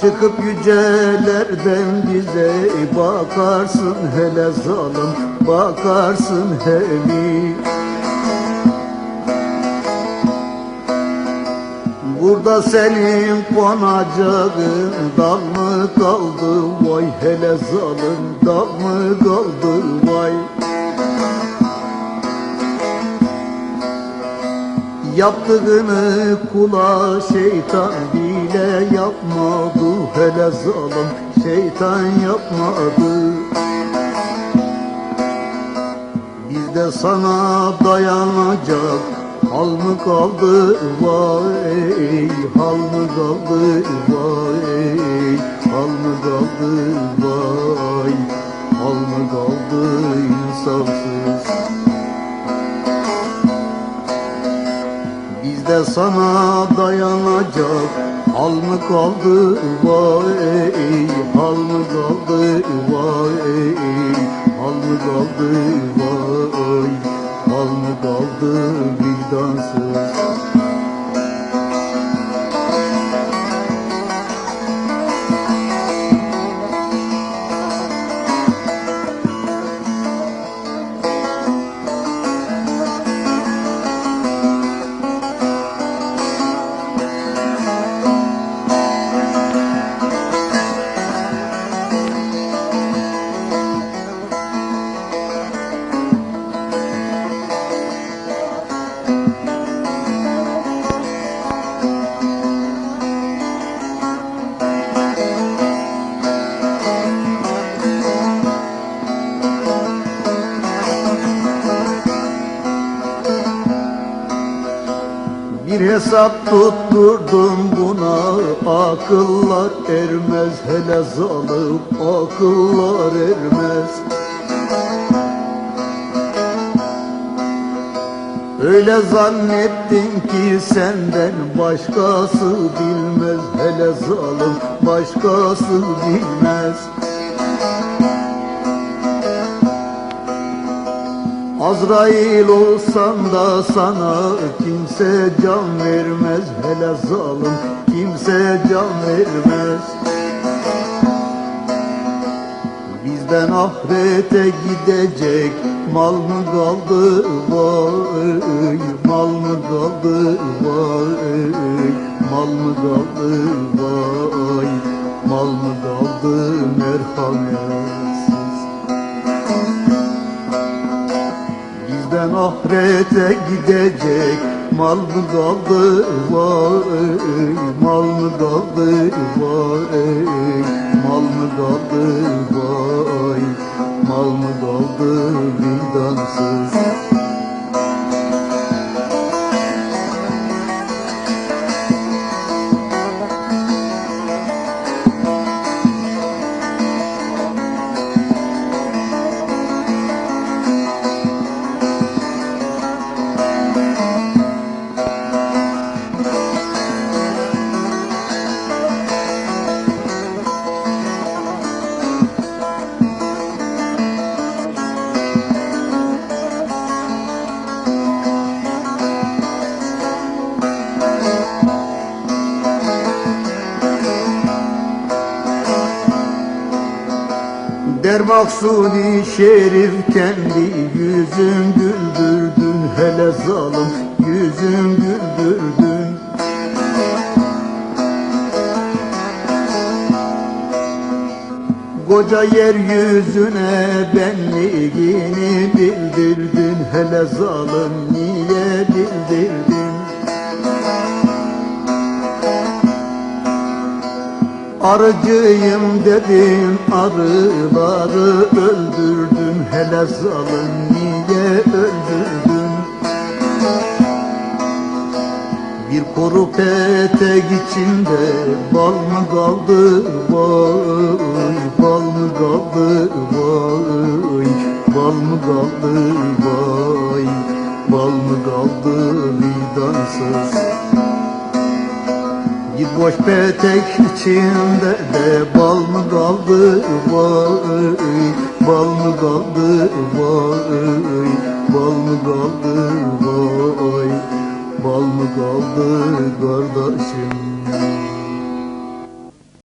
Çıkıp yücelerden bize bakarsın hele zalim bakarsın hele. Burada senin konacağın dal mı kaldı? Vay hele zalim dal mı kaldı Yaptığını kula şeytan bile yapmadı. Hele zalim şeytan yapmadı. Bizde sana dayanacak hal mı kaldı? Vay hal mı kaldı? Vay hal mı kaldı? Vay hal mı kaldı insafsız Bizde sana dayanacak. Hal mı kaldı? Vay hal mı kaldı? Vay hal mı kaldı? Vay. Hal mı kaldı? Vicdansız hesap tutturdum buna. Akıllar ermez hele zalim Akıllar ermez. Öyle zannettin ki senden başkası bilmez. Hele zalim başkası bilmez Azrail olsan da sana kimse can vermez. Hele zalim kimse can vermez. Bizden ahirete gidecek mal mı kaldı? Vay Mal mı kaldı? Vay Mal mı kaldı? Vay Mal mı kaldı? Merhametsiz Bizden ahirete gidecek. Mal mı kaldı? Vay. Mal mı kaldı? Vay. Mal mı kaldı? Vay. Mal mı kaldı? Vicdansız Der maksudi şerif kendi yüzün güldürdün hele zalim yüzün güldürdün Koca yeryüzüne benliğini bildirdin hele zalim niye bildirdin Arıcıyım dedin arıları öldürdün. Hele zalim niye öldürdün? Bir kuru petek içinde bal mı kaldı? Vay Bal mı kaldı? Vay Bal mı kaldı? Vay Bal mı kaldı? Vicdansız Boş petek içinde de bal mı kaldı vay Bal mı kaldı vay Bal mı kaldı vay Bal mı kaldı kardeşim?